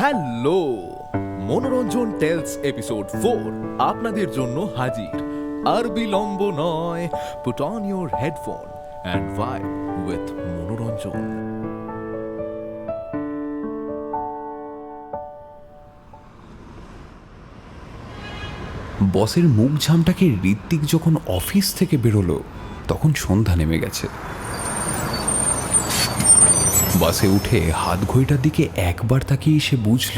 Hello, Manoranjan tales episode four, আপনাদের জন্য হাজির। আর বিলম্ব নয় put on your headphone and vibe with Manoranjan. বসের মুখ ঝামটাকে ঋত্বিক যখন অফিস থেকে বেরোলো, তখন সন্ধ্যা নেমে গেছে। বাসে উঠে হাত ঘড়িটার দিকে একবার তাকিয়ে সে বুঝল,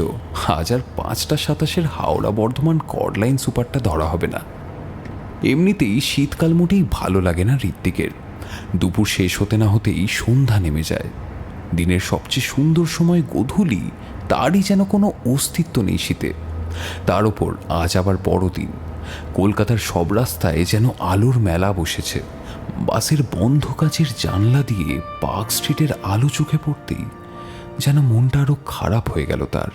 আজ আর পাঁচটা সাতাশের হাওড়া বর্ধমান কর্ডলাইন সুপারটা ধরা হবে না। এমনিতেই শীতকাল মোটেই ভালো লাগে না ঋত্বিকের। দুপুর শেষ হতে না হতেই সন্ধ্যা নেমে যায়। দিনের সবচেয়ে সুন্দর সময় গোধূলি, তারই যেন কোনো অস্তিত্ব নেই শীতে। তার ওপর আজ আবার বড়দিন কলকাতার সব রাস্তায় যেন আলোর মেলা বসেছে। বাসের বন্ধ কাচের জানলা দিয়ে পার্ক স্ট্রিটের আলো চোখে পড়তেই যেন মনটা আরও খারাপ হয়ে গেল তার।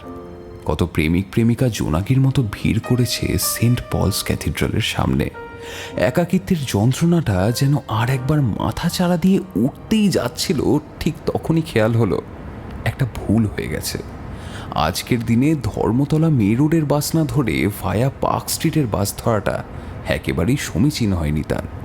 কত প্রেমিক প্রেমিকা জোনাকির মতো ভিড় করেছে সেন্ট পলস ক্যাথিড্রালের সামনে। একাকিত্বের যন্ত্রণাটা যেন আর একবার মাথা চাড়া দিয়ে উঠতেই যাচ্ছিল, ঠিক তখনই খেয়াল হলো, একটা ভুল হয়ে গেছে। আজকের দিনে ধর্মতলা মে রোডের বাস না ধরে ভায়া পার্ক স্ট্রিটের বাস ধরাটা একেবারেই সমীচীন হয়নি তার।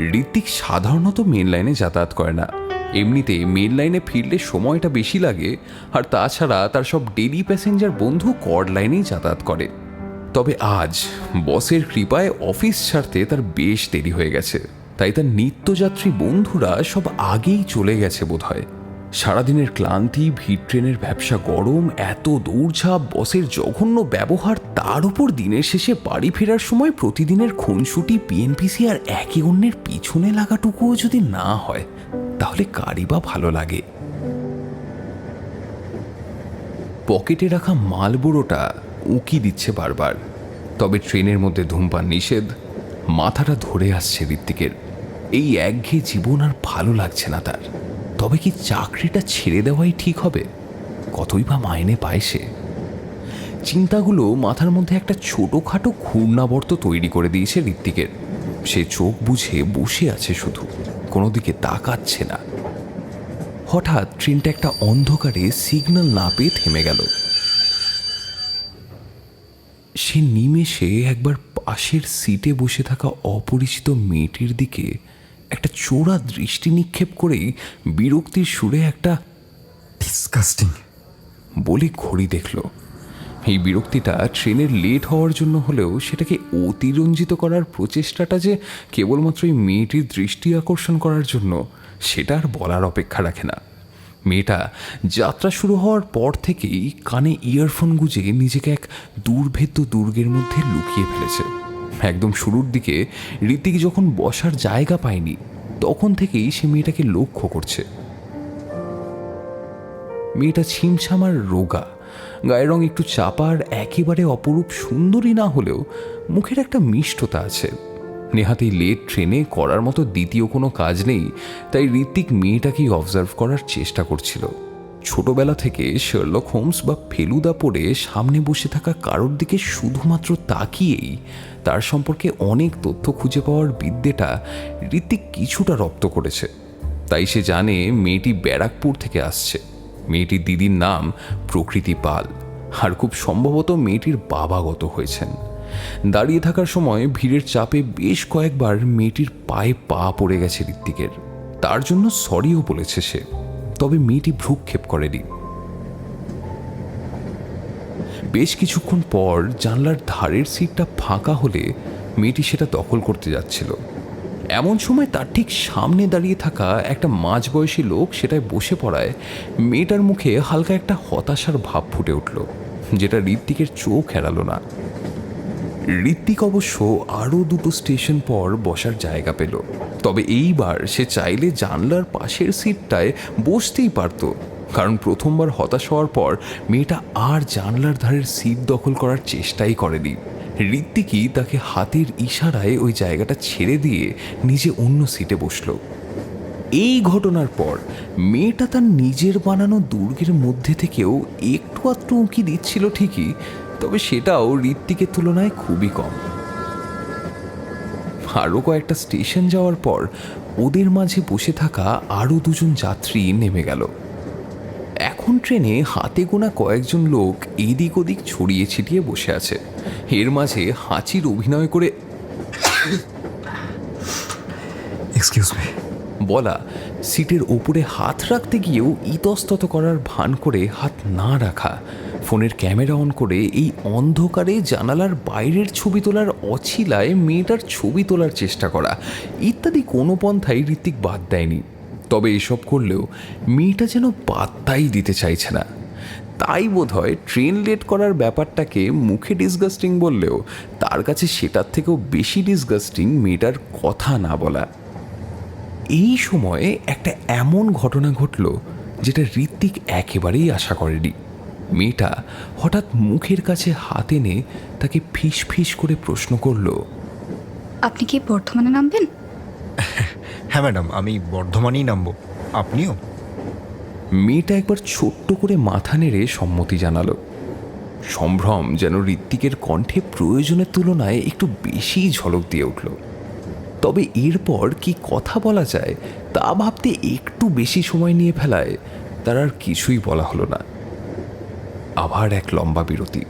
ঋত্বিক সাধারণত মেন লাইনে যাতায়াত করে না। এমনিতে মেন লাইনে ফিরলে সময়টা বেশি লাগে, আর তাছাড়া তার সব ডেলি প্যাসেঞ্জার বন্ধু কর্ড লাইনেই যাতায়াত করে। তবে আজ বসের কৃপায় অফিস ছাড়তে তার বেশ দেরি হয়ে গেছে, তাই তার নিত্যযাত্রী বন্ধুরা সব আগেই চলে গেছে বোধহয়। সারাদিনের ক্লান্তি, ভিড় ট্রেনের ব্যবসা গরম, এত দৌড়ঝাঁপ, বসের জঘন্য ব্যবহার, তার উপর দিনের শেষে বাড়ি ফেরার সময় প্রতিদিনের খুনসুটি, পিএনপিসি আর একে অন্যের পিছনে লাগাটুকুও যদি না হয়, তাহলে কারই বা ভালো লাগে? পকেটে রাখা মালবুড়োটা উঁকি দিচ্ছে বারবার। তবে ট্রেনের মধ্যে ধূমপান নিষেধ, মাথাটা ধরে আসছে ঋত্বিকের। এই একঘেয়ে জীবন আর ভালো লাগছে না তার। তবে কি চাকরিটা ছেড়ে দেওয়াই ঠিক হবে? কতই বা মাইনে পায় সে। চিন্তাগুলো মাথার মধ্যে একটা ছোটোখাটো ঘূর্ণাবর্ত তৈরি করে দিয়েছে ঋত্বিকের। সে চোখ বুঝে বসে আছে শুধু, কোনো দিকে তাকাচ্ছে না। হঠাৎ ট্রেনটা একটা অন্ধকারে সিগন্যাল না পেয়ে থেমে গেল। সে নিমেষে একবার পাশের সিটে বসে থাকা অপরিচিত মেয়েটির দিকে একটা চোরা দৃষ্টি নিক্ষেপ করেই বিরক্তির সুরে একটা ডিসকাস্টিং বলে ঘড়ি দেখল। এই বিরক্তিটা ট্রেনের লেট হওয়ার জন্য হলেও সেটাকে অতিরঞ্জিত করার প্রচেষ্টাটা যে কেবলমাত্র এই মেয়েটির দৃষ্টি আকর্ষণ করার জন্য সেটা আর বলার অপেক্ষা রাখে না। মেয়েটা যাত্রা শুরু হওয়ার পর থেকেই কানে ইয়ারফোন গুজে নিজেকে এক দুর্ভেদ্য দুর্গের মধ্যে লুকিয়ে ফেলেছে। একদম শুরুর দিকে ঋতিক যখন বসার জায়গা পায়নি, তখন থেকেই সে মেয়েটাকে লক্ষ্য করছে। মেয়েটা ছিমছামার রোগা। গায়ের রং একটু চাপা আর একেবারে অপরূপ সুন্দরী না হলেও মুখের একটা মিষ্টতা আছে। নেহাতেই লেট ট্রেনে করার মতো দ্বিতীয় কোনো কাজ নেই, তাই ঋত্বিক মেয়েটাকেই অবজার্ভ করার চেষ্টা করছিল। ছোটবেলা থেকে শার্লক হোমস বা ফেলুদা পড়ে সামনে বসে থাকা কারোর দিকে শুধুমাত্র তাকিয়েই তার সম্পর্কে অনেক তথ্য খুঁজে পাওয়ার বিদ্যেটা ঋত্বিক কিছুটা রপ্ত করেছে। তাই সে জানে মেয়েটি ব্যারাকপুর থেকে আসছে। মেয়েটির দিদির নাম প্রকৃতি পাল। আর খুব সম্ভবত মেয়েটির বাবাগত হয়েছেন। দাঁড়িয়ে থাকার সময় ভিড়ের চাপে বেশ কয়েকবার মেয়েটির পায়ে পা পড়ে গেছে ঋত্বিকের। তার জন্য সরিও বলেছে সে। তবে মেয়েটি ভ্রুক্ষেপ করেনি। বেশ কিছুক্ষণ পর জানলার ধারের সিটটা ফাঁকা হলে মেয়েটি সেটা দখল করতে যাচ্ছিল। এমন সময় তার ঠিক সামনে দাঁড়িয়ে থাকা একটা মাঝবয়সী লোক সেটায় বসে পড়ায় মেয়েটার মুখে হালকা একটা হতাশার ভাব ফুটে উঠল, যেটা ঋত্বিকের চোখ এড়ালো না। ঋত্বিক অবশ্য আরও দুটো স্টেশন পর বসার জায়গা পেল। তবে এইবার সে চাইলে জানলার পাশের সিটটায় বসতেই পারত, কারণ প্রথমবার হতাশ হওয়ার পর মেয়েটা আর জানলার ধারের সিট দখল করার চেষ্টাই করেনি। ঋত্বিকই তাকে হাতের ইশারায় ওই জায়গাটা ছেড়ে দিয়ে নিজে অন্য সিটে বসল। এই ঘটনার পর মেয়েটা তার নিজের বানানো দুর্গের মধ্যে থেকেও একটু আধটু উঁকি দিচ্ছিল ঠিকই তবে সেটাও ঋত্বিকের তুলনায় খুবই কম। আরও কয়েকটা স্টেশন যাওয়ার পর ওদের মাঝে বসে থাকা আরও দুজন যাত্রী নেমে গেল। এখন ট্রেনে হাতে গোনা কয়েকজন লোক এদিক ওদিক ছড়িয়ে ছিটিয়ে বসে আছে। এর মাঝে হাঁচির অভিনয় করে এক্সকিউজ মি বলা সিটের ওপরে হাত রাখতে গিয়েও ইতস্তত করার ভান করে হাত না রাখা। ফোনের ক্যামেরা অন করে এই অন্ধকারে জানালার বাইরের ছবি তোলার অছিলায় মেয়েটার ছবি তোলার চেষ্টা করা। ইত্যাদি কোনো পন্থাই ঋত্বিক বাদ দেয়নি। তবে এসব করলেও মেয়েটা যেন পাত্তাই দিতে চাইছে না। তাই বোধ হয় ট্রেন লেট করার ব্যাপারটাকে মুখে ডিসগাস্টিং বললেও তার কাছে সেটার থেকেও বেশি ডিসগাস্টিং মেয়েটার কথা না বলা। এই সময়ে একটা এমন ঘটনা ঘটল যেটা ঋত্বিক একেবারেই আশা করেনি। মেয়েটা হঠাৎ মুখের কাছে হাত এনে তাকে ফিস ফিস করে প্রশ্ন করল। আপনি কি বর্ধমানে নামবেন? হ্যাঁ ম্যাডাম আমি বর্ধমানেই নামব। আপনিও? মেয়েটা একবার ছোট্ট করে মাথা নেড়ে সম্মতি জানালো। সম্ভ্রম যেন ঋত্বিকের কণ্ঠে প্রয়োজনের তুলনায় একটু বেশি ঝলক দিয়ে উঠল। তবে এরপর কি কথা বলা যায় তা ভাবতে একটু বেশি সময় নিয়ে ফেলায় তার আর কিছুই বলা হলো না। আবার এক লম্বা বিরতি।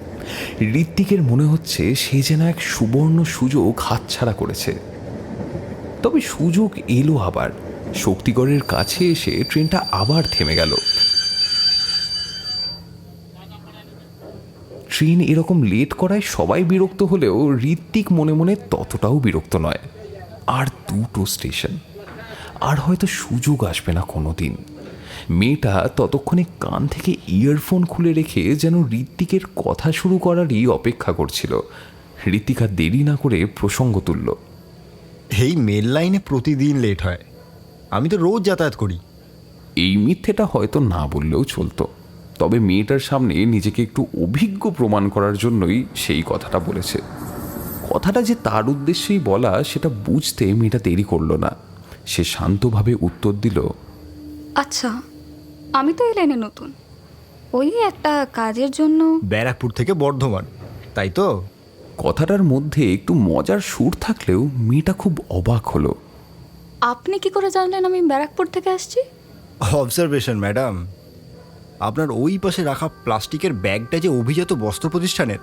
ঋত্বিকের মনে হচ্ছে সে যেন এক সুবর্ণ সুযোগ হাতছাড়া করেছে। তবে সুযোগ এলো আবার। শক্তিগড়ের কাছে এসে ট্রেনটা আবার থেমে গেল। ট্রেন এরকম লেট করায় সবাই বিরক্ত হলেও ঋত্বিক মনে মনে ততটাও বিরক্ত নয়। আর দুটো স্টেশন। আর হয়তো সুযোগ আসবে না কোনো দিন মেয়েটা ততক্ষণে কান থেকে ইয়ারফোন খুলে রেখে যেন ঋত্বিকের কথা শুরু করারই অপেক্ষা করছিল। ঋত্বিক দেরি না করে প্রসঙ্গ তুলল। এই মেল লাইনে প্রতিদিন লেট হয়। আমি তো রোজ যাতায়াত করি। এই মিথ্যেটা হয়তো না বললেও চলতো। তবে মেয়েটার সামনে নিজেকে একটু অভিজ্ঞ প্রমাণ করার জন্যই সেই কথাটা বলেছে। কথাটা যে তার উদ্দেশ্যেই বলা সেটা বুঝতে মেয়েটা দেরি করল না। সে শান্তভাবে উত্তর দিল আচ্ছা আমি তো এই লাইনে নতুন। ওই একটা কাজের জন্য। ব্যারাকপুর থেকে বর্ধমান তাই তো? কথাটার মধ্যে একটু মজার সুর থাকলেও মেয়েটা খুব অবাক হলো। আপনি কি করে জানলেন আমি ব্যারাকপুর থেকে আসছি? অবজারভেশন ম্যাডাম আপনার ওই পাশে রাখা প্লাস্টিকের ব্যাগটা যে অভিজাত বস্ত্র প্রতিষ্ঠানের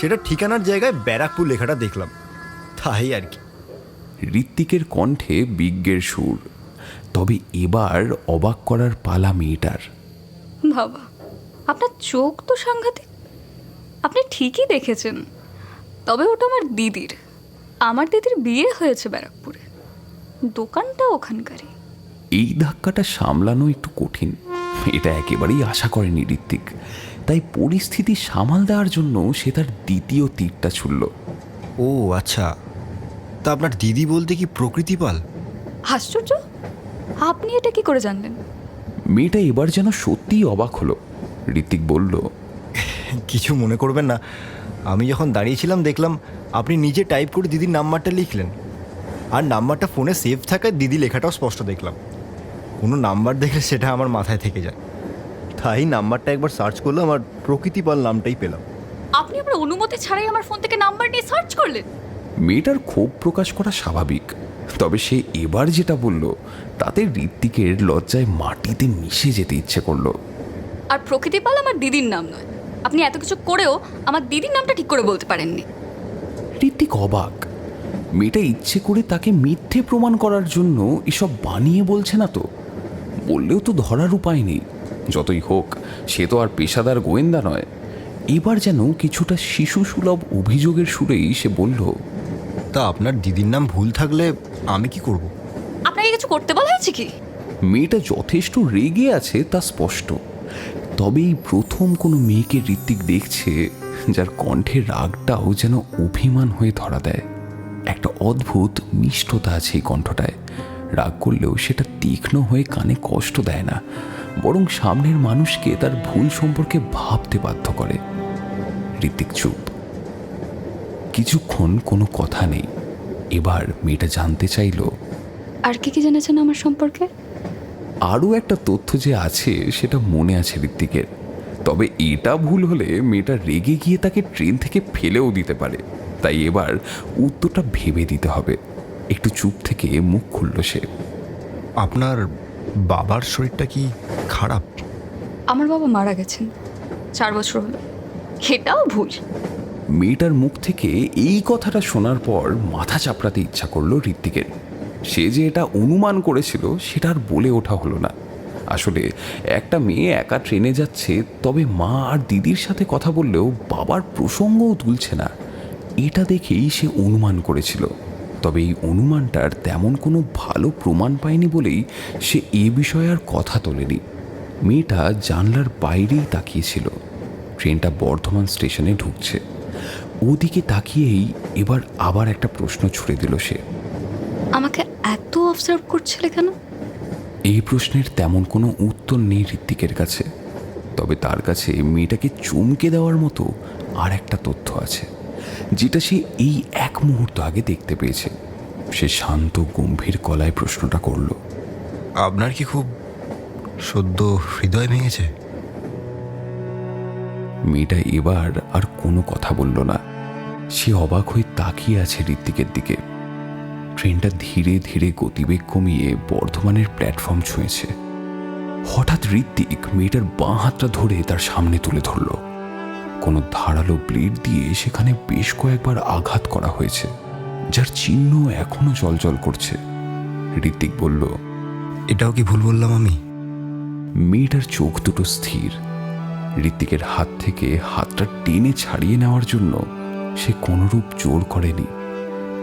সেটা ঠিকানার জায়গায় ব্যারাকপুর লেখাটা দেখলাম। তাই আর কি। ঋত্বিকের কণ্ঠে বিজ্ঞের সুর। তবে এবার অবাক করার পালা মেয়েটার। বাবা আপনার চোখ তো সাংঘাতিক। আপনি ঠিকই দেখেছেন। তবে ওটা আমার দিদির। আমার দিদির বিয়ে হয়েছে ব্যারাকপুরে। দোকানটা ওখানকারই। এই ধাক্কাটা সামলানো একটু কঠিন। এটা একেবারেই আশা করেনি ঋত্বিক। তাই পরিস্থিতি সামাল দেওয়ার জন্য সে তার দ্বিতীয় তীরটা ছুড়ল। ও আচ্ছা। তা আপনার দিদি বলতে কি প্রকৃতি পাল আশ্চর্য! আপনি এটা কি করে জানলেন? মেয়েটা এবার যেন সত্যিই অবাক হলো। ঋত্বিক বলল কিছু মনে করবেন না। আমি যখন দাঁড়িয়েছিলাম দেখলাম আপনি নিজে টাইপ করে দিদির নাম্বারটা লিখলেন। আর নাম্বারটা ফোনে সেভ থাকায় দিদি লেখাটাও স্পষ্ট দেখলাম। কোনো নাম্বার দেখলে সেটা আমার মাথায় থেকে যায়। তাই নাম্বারটা একবার সার্চ করলাম আর প্রকৃতিপাল নামটাই পেলাম। আপনি আমার অনুমতি ছাড়াই আমার ফোন থেকে নাম্বার নিয়ে সার্চ করলেন? মেয়েটার ক্ষোভ প্রকাশ করা স্বাভাবিক। তবে সে এবার যেটা বলল তাতে ঋত্বিকের লজ্জায় মাটিতে মিশে যেতে ইচ্ছে করল। আর প্রকৃতিপাল আমার দিদির নাম নয়। আপনি এত কিছু করেও আমার দিদির নামটা ঠিক করে বলতে পারেননি। ঋত্বিক অবাক। মেয়েটা ইচ্ছে করে তাকে মিথ্যে প্রমাণ করার জন্য এসব বানিয়ে বলছে না তো। বললেও তো ধরার উপায় নেই। যতই হোক সে তো আর পেশাদার গোয়েন্দা নয়। এবার যেন কিছুটা শিশু সুলভ অভিযোগের সুরেই সে বলল তা আপনার দিদির নাম ভুল থাকলে আমি কি করব। আপনাকে কিছু করতে বলা হয়েছে কি? মেয়েটা যথেষ্ট রেগে আছে তা স্পষ্ট। তবেই প্রথম কোনো মেয়েকে ঋত্বিক দেখছে যার কণ্ঠের রাগটাও যেন অভিমান হয়ে ধরা দেয়। একটা অদ্ভুত মিষ্টতা আছে এই কণ্ঠটায়। রাগ করলেও সেটা তীক্ষ্ণ হয়ে কানে কষ্ট দেয় না বরং সামনের মানুষকে তার ভুল সম্পর্কে ভাবতে বাধ্য করে। ঋত্বিক চুপ। কিছুক্ষণ কোনো কথা নেই। এবার মেয়েটা জানতে চাইলো আর কি কি জেনেছেন আমার সম্পর্কে? আরও একটা তথ্য যে আছে সেটা মনে আছে ঋত্বিকের। তবে এটা ভুল হলে মেয়েটা রেগে গিয়ে তাকে ট্রেন থেকে ফেলেও দিতে পারে। তাই এবার উত্তরটা ভেবে দিতে হবে। একটু চুপ থেকে মুখ খুলল সে। আপনার বাবার শরীরটা কি খারাপ? আমার বাবা মারা গেছেন। চার বছর হলো। এটাও ভুল। মেয়েটার মুখ থেকে এই কথাটা শোনার পর মাথা চাপড়াতে ইচ্ছা করল ঋত্বিকের। সে যে এটা অনুমান করেছিল সেটা আর বলে ওঠা হলো না। আসলে একটা মেয়ে একা ট্রেনে যাচ্ছে, তবে মা আর দিদির সাথে কথা বললেও বাবার প্রসঙ্গও তুলছে না। এটা দেখেই সে অনুমান করেছিল। তবে এই অনুমানটার তেমন কোনো ভালো প্রমাণ পায়নি বলেই সে এ বিষয়ে আর কথা তোলেনি। মেয়েটা জানলার বাইরেই তাকিয়েছিল। ট্রেনটা বর্ধমান স্টেশনে ঢুকছে। ওদিকে তাকিয়েই এবার আবার একটা প্রশ্ন ছুড়ে দিল সে। আমাকে এত অবজার্ভ করছিলে কেন? এই প্রশ্নের তেমন কোনো উত্তর নেই ঋত্বিকের কাছে। তবে তার কাছে মেয়েটাকে চমকে দেওয়ার মতো আর একটা তথ্য আছে যেটা সে এই এক মুহূর্ত আগে দেখতে পেয়েছে। সে শান্ত গম্ভীর গলায় প্রশ্নটা করল আপনার কি খুব সদ্য হৃদয় ভেঙেছে? মেয়েটা এবার আর কোনো কথা বলল না। সে অবাক হয়ে তাকিয়ে আছে ঋত্বিকের দিকে। ট্রেনটা ধীরে ধীরে গতিবেগ কমিয়ে বর্ধমানের প্ল্যাটফর্ম ছুঁয়েছে। হঠাৎ ঋত্বিক মেয়েটার বাঁ হাতটা ধরে তার সামনে তুলে ধরল। কোনো ধারালো ব্লেড দিয়ে সেখানে বেশ কয়েকবার আঘাত করা হয়েছে যার চিহ্ন এখনও জলজল করছে। ঋত্বিক বলল এটাও কি ভুল বললাম আমি? মেয়েটার চোখ দুটো স্থির। ঋত্বিকের হাত থেকে হাতটা টেনে ছাড়িয়ে নেওয়ার জন্য সে কোনরূপ জোর করেনি।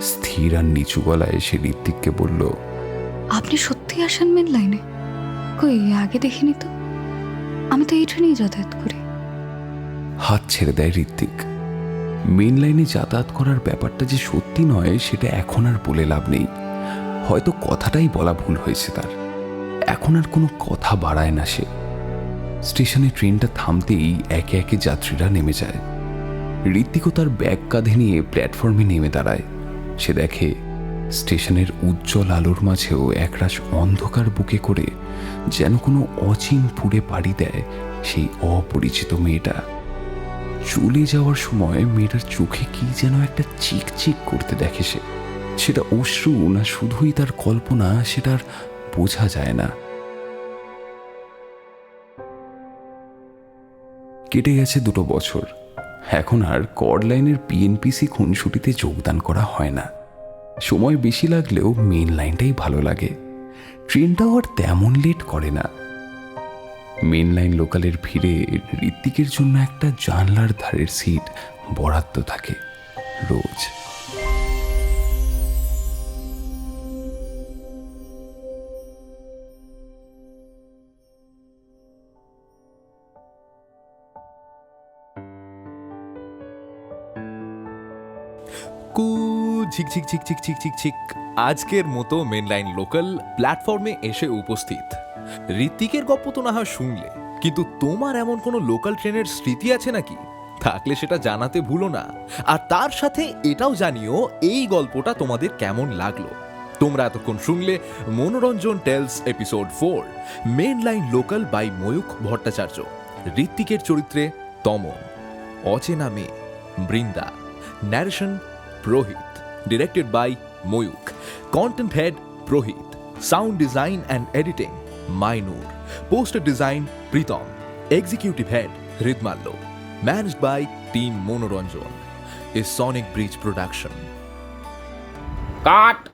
স্থির আর নিচু গলায় সে ঋত্বিককে বলল আপনি সত্যি আসেন মেন লাইনে? কই আগে দেখিনি তো। আমি তো এই ট্রেনেই যাতায়াত করি। হাত ছেড়ে দেয় ঋত্বিক। মেন লাইনে যাতায়াত করার ব্যাপারটা যে সত্যি নয় সেটা এখন আর বলে লাভ নেই। হয়তো কথাটাই বলা ভুল হয়েছে তার। এখন আর কোনো কথা বাড়ায় না সে। স্টেশনে ট্রেনটা থামতেই একে একে যাত্রীরা নেমে যায়। ঋত্বিকও তার ব্যাগ কাঁধে নিয়ে প্ল্যাটফর্মে নেমে দাঁড়ায়। সে দেখে স্টেশনের উজ্জ্বল আলোর মাঝেও একরাশ অন্ধকার বুকে করে যেন কোনো অচিন পুড়ে পাড়ি দেয় সেই অপরিচিত মেয়েটা। চলে যাওয়ার সময় মেয়েটার চোখে কি যেন একটা চিক চিক করতে দেখে সে। সেটা অশ্রু না শুধুই তার কল্পনা সেটার বোঝা যায় না। কেটে গেছে দুটো বছর। এখন আর কড লাইনের পিএনপিসি খুনসুটিতে যোগদান করা হয় না। সময় বেশি লাগলেও মেন লাইনটাই ভালো লাগে। ট্রেনটাও আর তেমন লেট করে না। মেন লাইন লোকালের ভিড়ে ঋত্বিকের জন্য একটা জানলার ধারের সিট বরাদ্দ থাকে। রোজ। কু ঝিক ঝিক ঝিক ঝিক ঝিক ঝিক ঝিক। আজকের মতো মেন লাইন লোকাল প্ল্যাটফর্মে এসে উপস্থিত। ঋত্বিকের গপ্প তো না হয় শুনলে, কিন্তু তোমার এমন কোনো লোকাল ট্রেনের স্মৃতি আছে নাকি? থাকলে সেটা জানাতে ভুলো না। আর তার সাথে এটাও জানিও, এই গল্পটা তোমাদের কেমন লাগল। তোমরা এতক্ষণ শুনলে Manoranjan tales episode four main line local by Mayukh Bhattacharya. ঋত্বিকের চরিত্রে তমন, অচেনা মেয়ে, Brinda. Narration Prohit. Directed by Moyuk. Content head Prohit. Sound design and editing Minor. Poster design Pritam. Executive head Ridmallo. Managed by Team Monoranjon. A Sonic Breach production. Cut!